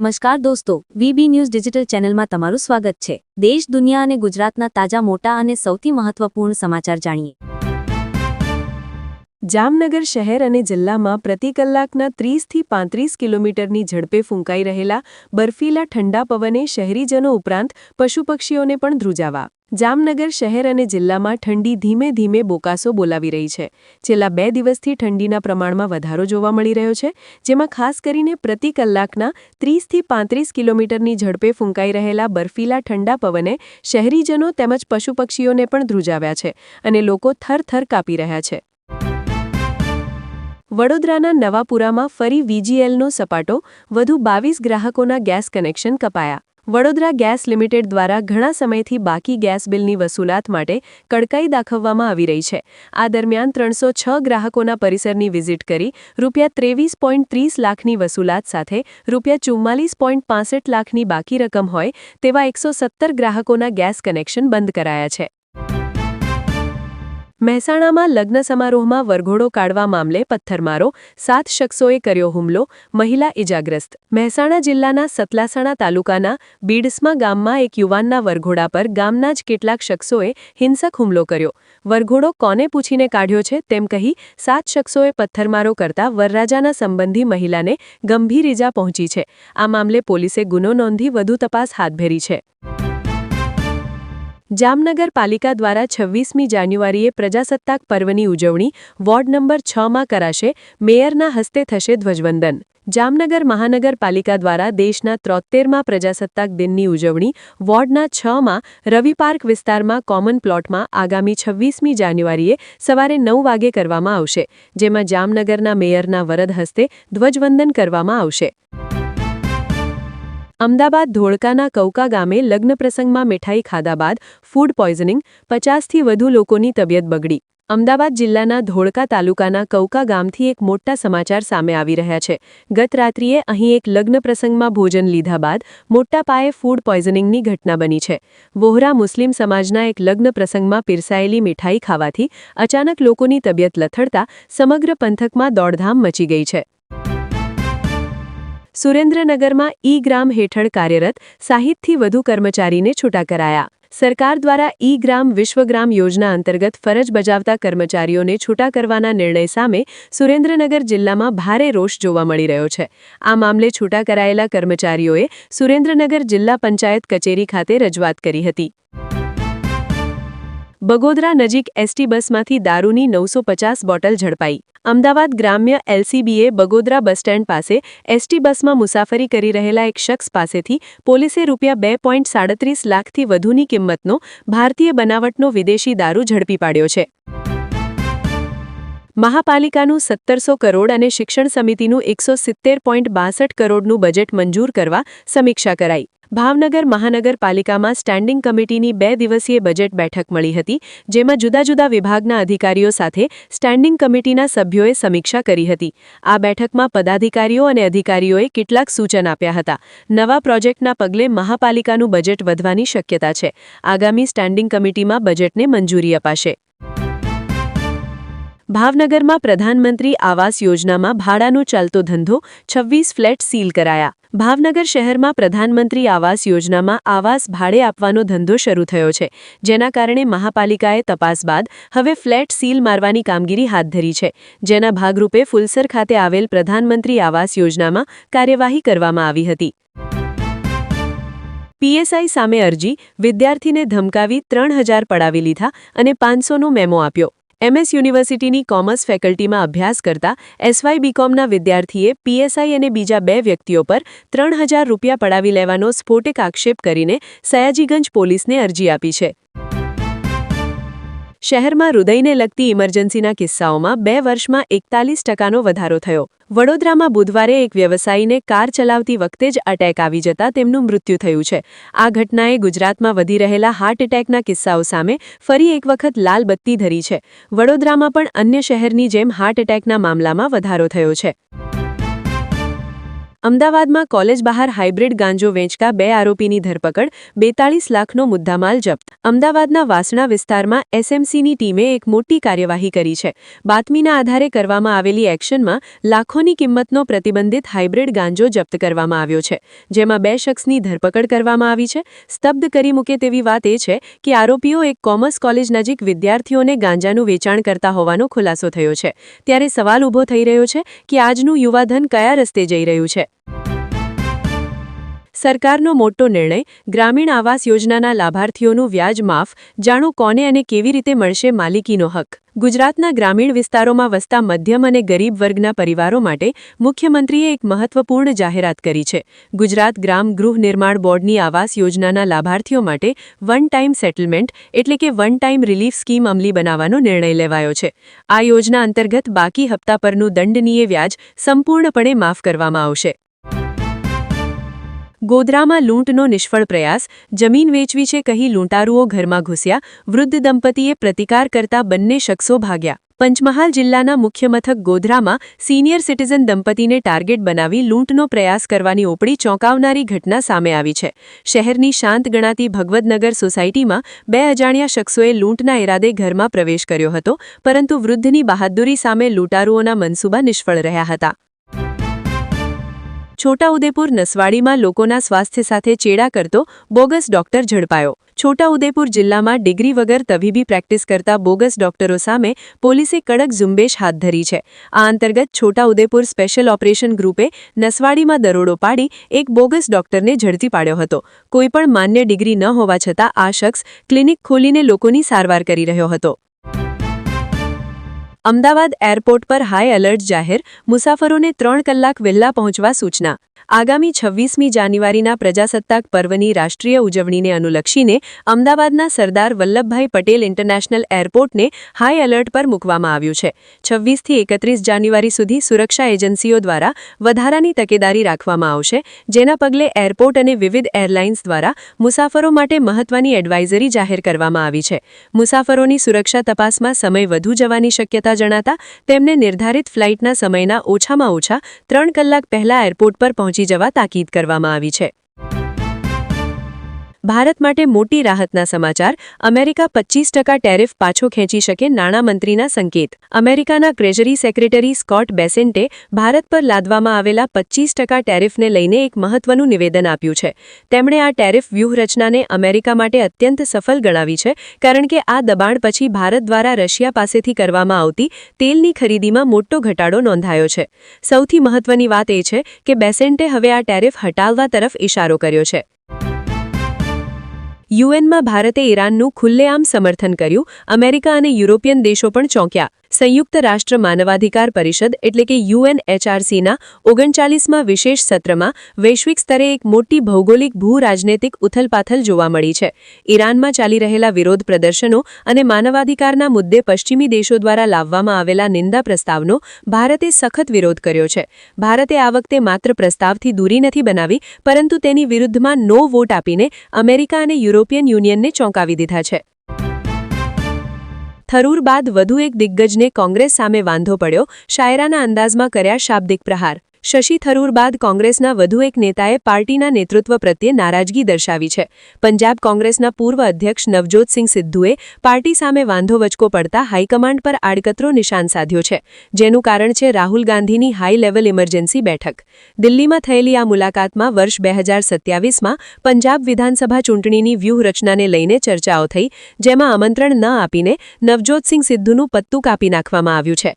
નમસ્કાર દોસ્તો, VB news digital ચેનલમાં તમારું સ્વાગત છે. દેશ, દુનિયા અને ગુજરાતના તાજા, મોટા અને સૌથી મહત્વપૂર્ણ સમાચાર જાણીએ. જામનગર શહેર અને જિલ્લામાં પ્રતિ કલાકના ત્રીસથી પાંત્રીસ કિલોમીટરની ઝડપે ફૂંકાઈ રહેલા બર્ફીલા ઠંડા પવને શહેરીજનો ઉપરાંત પશુપક્ષીઓને પણ ધ્રુજાવા. જામનગર શહેર અને જિલ્લામાં ઠંડી ધીમે ધીમે બોકાસો બોલાવી રહી છે. છેલ્લા બે દિવસથી ઠંડીના પ્રમાણમાં વધારો જોવા મળી રહ્યો છે, જેમાં ખાસ કરીને પ્રતિ કલાકના ત્રીસથી પાંત્રીસ કિલોમીટરની ઝડપે ફૂંકાઈ રહેલા બર્ફીલા ઠંડા પવને શહેરીજનો તેમજ પશુપક્ષીઓને પણ ધ્રુજાવ્યા છે અને લોકો થરથર કાપી રહ્યા છે. વડોદરાના નવાપુરામાં ફરી વીજીએલનો સપાટો, વધુ બાવીસ ગ્રાહકોના ગેસ કનેક્શન કપાયા. વડોદરા ગેસ લિમિટેડ દ્વારા ઘણા સમયથી બાકી ગેસ બિલની વસૂલાત માટે કડકાઈ દાખવવામાં આવી રહી છે. આ દરમિયાન ત્રણસો છ ગ્રાહકોના પરિસરની વિઝિટ કરી રૂપિયા ત્રેવીસ ત્રીસ લાખની વસૂલાત સાથે રૂપિયા ચુમ્માલીસ લાખની બાકી રકમ હોય તેવા એકસો ગ્રાહકોના ગેસ કનેક્શન બંધ કરાયા છે. મહેસાણામાં લગ્ન સમારોહમાં વરઘોડો કાઢવા મામલે પથ્થરમારો, સાત શખ્સોએ કર્યો હુમલો, મહિલા ઇજાગ્રસ્ત મહેસાણા જિલ્લાના સતલાસણા તાલુકાના બીડસ્મા ગામમાં એક યુવાનના વરઘોડા પર ગામના જ કેટલાક શખ્સોએ હિંસક હુમલો કર્યો. વરઘોડો કોને પૂછીને કાઢ્યો છે તેમ કહી સાત શખ્સોએ પથ્થરમારો કરતા વરરાજાના સંબંધી મહિલાને ગંભીર ઇજા પહોંચી છે. આ મામલે પોલીસે ગુનો નોંધી વધુ તપાસ હાથ ધરી છે. જામનગર પાલિકા દ્વારા છવ્વીસમી જાન્યુઆરીએ પ્રજાસત્તાક પર્વની ઉજવણી વોર્ડ નંબર છમાં કરાશે. મેયરના હસ્તે થશે ધ્વજવંદન. જામનગર મહાનગરપાલિકા દ્વારા દેશના ત્રોતેરમાં પ્રજાસત્તાક દિનની ઉજવણી વોર્ડના છમાં રવિ પાર્ક વિસ્તારમાં કોમન પ્લોટમાં આગામી છવ્વીસમી જાન્યુઆરીએ સવારે નવ વાગે કરવામાં આવશે, જેમાં જામનગરના મેયરના વરદ હસ્તે ધ્વજવંદન કરવામાં આવશે. અમદાવાદ ધોળકાના કૌકા ગામે લગ્ન પ્રસંગમાં મીઠાઈ ખાધા બાદ ફૂડ પોઈઝનિંગ પચાસથી વધુ લોકોની તબિયત બગડી. અમદાવાદ જિલ્લાના ધોળકા તાલુકાના કૌકા ગામથી એક મોટા સમાચાર સામે આવી રહ્યા છે. ગત રાત્રિએ અહીં એક લગ્ન પ્રસંગમાં ભોજન લીધા બાદ મોટા પાયે ફૂડ પોઈઝનિંગની ઘટના બની છે. વોહરા મુસ્લિમ સમાજના એક લગ્ન પ્રસંગમાં પીરસાયેલી મીઠાઈ ખાવાથી અચાનક લોકોની તબિયત લથડતા સમગ્ર પંથકમાં દોડધામ મચી ગઈ છે. સુરેન્દ્રનગરમાં ઈ ગ્રામ હેઠળ કાર્યરત સાહીઠથી વધુ કર્મચારીને છૂટા કરાયા. સરકાર દ્વારા ઈ ગ્રામ વિશ્વગ્રામ યોજના અંતર્ગત ફરજ બજાવતા કર્મચારીઓને છૂટા કરવાના નિર્ણય સામે સુરેન્દ્રનગર જિલ્લામાં ભારે રોષ જોવા મળી રહ્યો છે. આ મામલે છૂટા કરાયેલા કર્મચારીઓએ સુરેન્દ્રનગર જિલ્લા પંચાયત કચેરી ખાતે રજૂઆત કરી હતી. બગોદરા નજીક એસટી બસમાંથી દારૂની નવસો બોટલ ઝડપાઈ. અમદાવાદ ગ્રામ્ય એલસીબીએ બગોદરા બસ સ્ટેન્ડ પાસે એસટી બસમાં મુસાફરી કરી રહેલા એક શખ્સ પાસેથી પોલીસે રૂપિયા બે પોઈન્ટ સાડત્રીસ લાખથી વધુની કિંમતનો ભારતીય બનાવટનો વિદેશી દારૂ ઝડપી પાડ્યો છે. મહાપાલિકાનું સત્તરસો કરોડ અને શિક્ષણ સમિતિનું એકસો સિત્તેર પોઈન્ટ બાસઠ કરોડનું બજેટ મંજૂર કરવા સમીક્ષા કરાઈ. ભાવનગર મહાનગરપાલિકામાં સ્ટેન્ડિંગ કમિટીની બે દિવસીય બજેટ બેઠક મળી હતી, જેમાં જુદા જુદા વિભાગના અધિકારીઓ સાથે સ્ટેન્ડિંગ કમિટીના સભ્યોએ સમીક્ષા કરી હતી. આ બેઠકમાં પદાધિકારીઓ અને અધિકારીઓએ કેટલાક સૂચન આપ્યા હતા. નવા પ્રોજેક્ટના પગલે મહાપાલિકાનું બજેટ વધવાની શક્યતા છે. આગામી સ્ટેન્ડિંગ કમિટીમાં બજેટને મંજૂરી અપાશે. ભાવનગરમાં પ્રધાનમંત્રી આવાસ યોજનામાં ભાડાનો ચાલતો ધંધો છવ્વીસ ફ્લેટ સીલ કરાયા. ભાવનગર શહેરમાં પ્રધાનમંત્રી આવાસ યોજનામાં આવાસ ભાડે આપવાનો ધંધો શરૂ થયો છે, જેના કારણે મહાપાલિકાએ તપાસ બાદ હવે ફ્લેટ સીલ મારવાની કામગીરી હાથ ધરી છે, જેના ભાગરૂપે ફુલસર ખાતે આવેલ પ્રધાનમંત્રી આવાસ યોજનામાં કાર્યવાહી કરવામાં આવી હતી. પીએસઆઈ સામે અરજી, વિદ્યાર્થીને ધમકાવી ત્રણ હજાર પડાવી લીધા અને પાંચસોનો મેમો આપ્યો. એમએસ યુનિવર્સિટીની કોમર્સ ફેકલ્ટીમાં અભ્યાસ કરતા એસવાય બીકોમના વિદ્યાર્થીએ પીએસઆઈ અને બીજા બે વ્યક્તિઓ પર ત્રણ રૂપિયા પડાવી લેવાનો સ્ફોટક આક્ષેપ કરીને સયાજીગંજ પોલીસને અરજી આપી છે. શહેરમાં હૃદયને લગતી ઇમરજન્સીના કિસ્સાઓમાં બે વર્ષમાં એકતાલીસ ટકાનો વધારો થયો. વડોદરામાં બુધવારે એક વ્યવસાયીને કાર ચલાવતી વખતે જ અટેક આવી જતા તેમનું મૃત્યુ થયું છે. આ ઘટનાએ ગુજરાતમાં વધી રહેલા હાર્ટ એટેકના કિસ્સાઓ સામે ફરી એક વખત લાલ બત્તી ધરી છે. વડોદરામાં પણ અન્ય શહેરની જેમ હાર્ટ એટેકના મામલામાં વધારો થયો છે. અમદાવાદમાં કોલેજ બહાર હાઇબ્રિડ ગાંજો વેચતા બે આરોપીની ધરપકડ, બેતાળીસ લાખનો મુદ્દામાલ જપ્ત. અમદાવાદના વાસણા વિસ્તારમાં એસએમસીની ટીમે એક મોટી કાર્યવાહી કરી છે. બાતમીના આધારે કરવામાં આવેલી એક્શનમાં લાખોની કિંમતનો પ્રતિબંધિત હાઇબ્રિડ ગાંજો જપ્ત કરવામાં આવ્યો છે, જેમાં બે શખ્સની ધરપકડ કરવામાં આવી છે. સ્તબ્ધ કરી મૂકે તેવી વાત એ છે કે આરોપીઓ એક કોમર્સ કોલેજ નજીક વિદ્યાર્થીઓને ગાંજાનું વેચાણ કરતા હોવાનો ખુલાસો થયો છે. ત્યારે સવાલ ઊભો થઈ રહ્યો છે કે આજનું યુવાધન કયા રસ્તે જઈ રહ્યું છે? સરકારનો મોટો નિર્ણય ગ્રામીણ આવાસ યોજનાના લાભાર્થીઓનું વ્યાજ માફ, જાણો કોને અને કેવી રીતે મળશે માલિકીનો હક. ગુજરાતના ગ્રામીણ વિસ્તારોમાં વસતા મધ્યમ અને ગરીબ વર્ગના પરિવારો માટે મુખ્યમંત્રીએ એક મહત્વપૂર્ણ જાહેરાત કરી છે. ગુજરાત ગ્રામ ગૃહ નિર્માણ બોર્ડની આવાસ યોજનાના લાભાર્થીઓ માટે વન ટાઈમ સેટલમેન્ટ, એટલે કે વન ટાઈમ રિલીફ સ્કીમ અમલી બનાવવાનો નિર્ણય લેવાયો છે. આ યોજના અંતર્ગત બાકી હપ્તા પરનું દંડનીય વ્યાજ સંપૂર્ણપણે માફ કરવામાં આવશે. ગોધરામાં લૂંટનો નિષ્ફળ પ્રયાસ, જમીન વેચવી છે કહી લૂંટારુઓ ઘરમાં ઘૂસ્યા, વૃદ્ધ દંપતીએ પ્રતિકાર કરતા બંને શખ્સો ભાગ્યા. પંચમહાલ જિલ્લાના મુખ્ય મથક ગોધરામાં સિનિયર સિટીઝન દંપતીને ટાર્ગેટ બનાવી લૂંટનો પ્રયાસ કરવાની ઓપડી ચોંકાવનારી ઘટના સામે આવી છે. શહેરની શાંત ગણાતી ભગવદનગર સોસાયટીમાં બે અજાણ્યા શખ્સોએ લૂંટના ઇરાદે ઘરમાં પ્રવેશ કર્યો હતો, પરંતુ વૃદ્ધની બહાદુરી સામે લૂંટારુઓના મનસૂબા નિષ્ફળ રહ્યા હતા. છોટાઉદેપુર નસવાડીમાં લોકોના સ્વાસ્થ્ય સાથે ચેડા કરતો બોગસ ડોક્ટર ઝડપાયો. છોટાઉદેપુર જિલ્લામાં ડિગ્રી વગર તબીબી પ્રેક્ટિસ કરતા બોગસ ડોક્ટરો સામે પોલીસે કડક ઝુંબેશ હાથ ધરી છે. આ અંતર્ગત છોટાઉદેપુર સ્પેશિયલ ઓપરેશન ગ્રુપે નસવાડીમાં દરોડો પાડી એક બોગસ ડોક્ટરને ઝડપી પાડ્યો હતો. કોઈપણ માન્ય ડિગ્રી ન હોવા છતાં આ શખ્સ ક્લિનિક ખોલીને લોકોની સારવાર કરી રહ્યો હતો. અમદાવાદ એરપોર્ટ પર હાઈ એલર્ટ જાહેર મુસાફરોને ત્રણ કલાક વહેલા પહોંચવા સૂચના. આગામી છવ્વીસમી જાન્યુઆરીના પ્રજાસત્તાક પર્વની રાષ્ટ્રીય ઉજવણીને અનુલક્ષીને અમદાવાદના સરદાર વલ્લભભાઈ પટેલ ઇન્ટરનેશનલ એરપોર્ટને હાઈ એલર્ટ પર મૂકવામાં આવ્યું છે. છવ્વીસથી એકત્રીસ જાન્યુઆરી સુધી સુરક્ષા એજન્સીઓ દ્વારા વધારાની તકેદારી રાખવામાં આવશે, જેના પગલે એરપોર્ટ અને વિવિધ એરલાઇન્સ દ્વારા મુસાફરો માટે મહત્વની એડવાઇઝરી જાહેર કરવામાં આવી છે. મુસાફરોની સુરક્ષા તપાસમાં સમય વધુ જવાની શક્યતા જણાતા તેમને નિર્ધારિત ફ્લાઇટના સમયના ઓછામાં ઓછા ત્રણ કલાક પહેલા એરપોર્ટ પર પહોંચી જવા તાકીદ કરવામાં આવી છે. ભારત માટે મોટી રાહતના સમાચાર. અમેરિકા પચીસ ટેરિફ પાછો ખેંચી શકે નાણામંત્રીના સંકેત. અમેરિકાના ટ્રેઝરી સેક્રેટરી સ્કોટ બેસેન્ટે ભારત પર લાદવામાં આવેલા પચીસ ટેરિફને લઈને એક મહત્વનું નિવેદન આપ્યું છે. તેમણે આ ટેરિફ વ્યૂહરચનાને અમેરિકા માટે અત્યંત સફળ ગણાવી છે, કારણ કે આ દબાણ પછી ભારત દ્વારા રશિયા પાસેથી કરવામાં આવતી તેલની ખરીદીમાં મોટો ઘટાડો નોંધાયો છે. સૌથી મહત્વની વાત એ છે કે બેસેન્ટે હવે આ ટેરિફ હટાવવા તરફ ઇશારો કર્યો છે. યુએનમાં ભારતે ઈરાનનું ખુલ્લેઆમ સમર્થન કર્યું, અમેરિકા અને યુરોપિયન દેશો પણ ચોંક્યા. સંયુક્ત રાષ્ટ્ર માનવાધિકાર પરિષદ એટલે કે યુએનએચઆરસીના ઓગણચાલીસમાં વિશેષ સત્રમાં વૈશ્વિક સ્તરે એક મોટી ભૌગોલિક ભૂરાજનૈતિક ઉથલપાથલ જોવા મળી છે. ઈરાનમાં ચાલી રહેલા વિરોધ પ્રદર્શનો અને માનવાધિકારના મુદ્દે પશ્ચિમી દેશો દ્વારા લાવવામાં આવેલા નિંદા પ્રસ્તાવનો ભારતે સખત વિરોધ કર્યો છે. ભારતે આ વખતે માત્ર પ્રસ્તાવથી દૂરી નથી બનાવી, પરંતુ તેની વિરુદ્ધમાં નો વોટ આપીને અમેરિકા અને યુરોપિયન યુનિયનને ચોંકાવી દીધા છે. થરૂર બાદ વધુ એક દિગ્ગજને કોંગ્રેસ સામે વાંધો પડ્યો, શાયરાના અંદાજમાં કર્યા શાબ્દિક પ્રહાર. શશી થરૂર બાદ કોંગ્રેસના વધુ એક નેતાએ પાર્ટીના નેતૃત્વ પ્રત્યે નારાજગી દર્શાવી છે. પંજાબ કોંગ્રેસના પૂર્વ અધ્યક્ષ નવજોતસિંહ સિદ્ધુએ પાર્ટી સામે વાંધો વચકો પડતા હાઈકમાન્ડ પર આડકતરો નિશાન સાધ્યો છે, જેનું કારણ છે રાહુલ ગાંધીની હાઈ લેવલ ઇમરજન્સી બેઠક. દિલ્હીમાં થયેલી આ મુલાકાતમાં વર્ષ બે હજાર સત્યાવીસમાં પંજાબ વિધાનસભા ચૂંટણીની વ્યૂહરચનાને લઈને ચર્ચાઓ થઈ, જેમાં આમંત્રણ ન આપીને નવજોતસિંહ સિદ્ધુનું પત્તું કાપી નાખવામાં આવ્યું છે.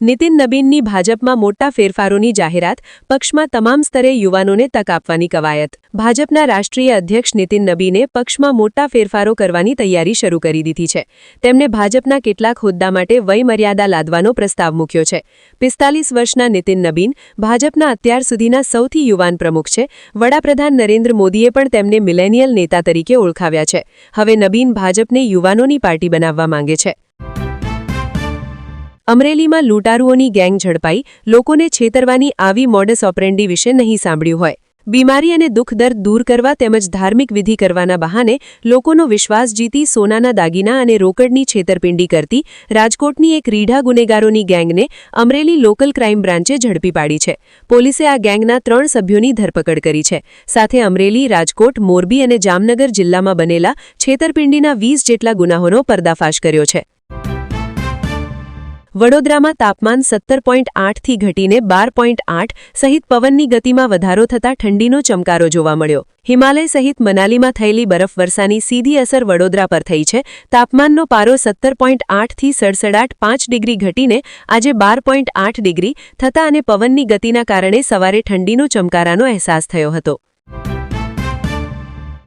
નીતિન નબીનની ભાજપમાં મોટા ફેરફારોની જાહેરાત, પક્ષમાં તમામ સ્તરે યુવાનોને તક આપવાની કવાયત. ભાજપના રાષ્ટ્રીય અધ્યક્ષ નીતિન નબીને પક્ષમાં મોટા ફેરફારો કરવાની તૈયારી શરૂ કરી દીધી છે. તેમણે ભાજપના કેટલાક હોદ્દા માટે વયમર્યાદા લાદવાનો પ્રસ્તાવ મૂક્યો છે. પિસ્તાલીસ વર્ષના નીતિન નબીન ભાજપના અત્યાર સુધીના સૌથી યુવાન પ્રમુખ છે. વડાપ્રધાન નરેન્દ્ર મોદીએ પણ તેમને મિલેનિયલ નેતા તરીકે ઓળખાવ્યા છે. હવે નબીન ભાજપને યુવાનોની પાર્ટી બનાવવા માંગે છે. અમરેલીમાં લૂંટારુઓની ગેંગ ઝડપાઈ, લોકોને છેતરવાની આવી મોડસ ઓપરેન્ડી વિશે નહીં સાંભળ્યું હોય. બીમારી અને દુઃખ દર્દ દૂર કરવા તેમજ ધાર્મિક વિધિ કરવાના બહાને લોકોનો વિશ્વાસ જીતી સોનાના દાગીના અને રોકડની છેતરપિંડી કરતી રાજકોટની એક રીઢા ગુનેગારોની ગેંગને અમરેલી લોકલ ક્રાઇમ બ્રાન્ચે ઝડપી પાડી છે. પોલીસે આ ગેંગના ત્રણ સભ્યોની ધરપકડ કરી છે. સાથે અમરેલી, રાજકોટ, મોરબી અને જામનગર જિલ્લામાં બનેલા છેતરપિંડીના વીસ જેટલા ગુનાહોનો પર્દાફાશ કર્યો છે. વડોદરામાં તાપમાન સત્તર પોઈન્ટ આઠથી ઘટીને બાર પોઈન્ટ આઠ સહિત પવનની ગતિમાં વધારો થતાં ઠંડીનો ચમકારો જોવા મળ્યો. હિમાલય સહિત મનાલીમાં થયેલી બરફવર્ષાની સીધી અસર વડોદરા પર થઈ છે. તાપમાનનો પારો સત્તર પોઈન્ટ આઠથી સડસડાટ પાંચ ડિગ્રી ઘટીને આજે બાર પોઈન્ટ આઠ ડિગ્રી થતાં અને પવનની ગતિના કારણે સવારે ઠંડીનો ચમકારાનો અહેસાસ થયો હતો.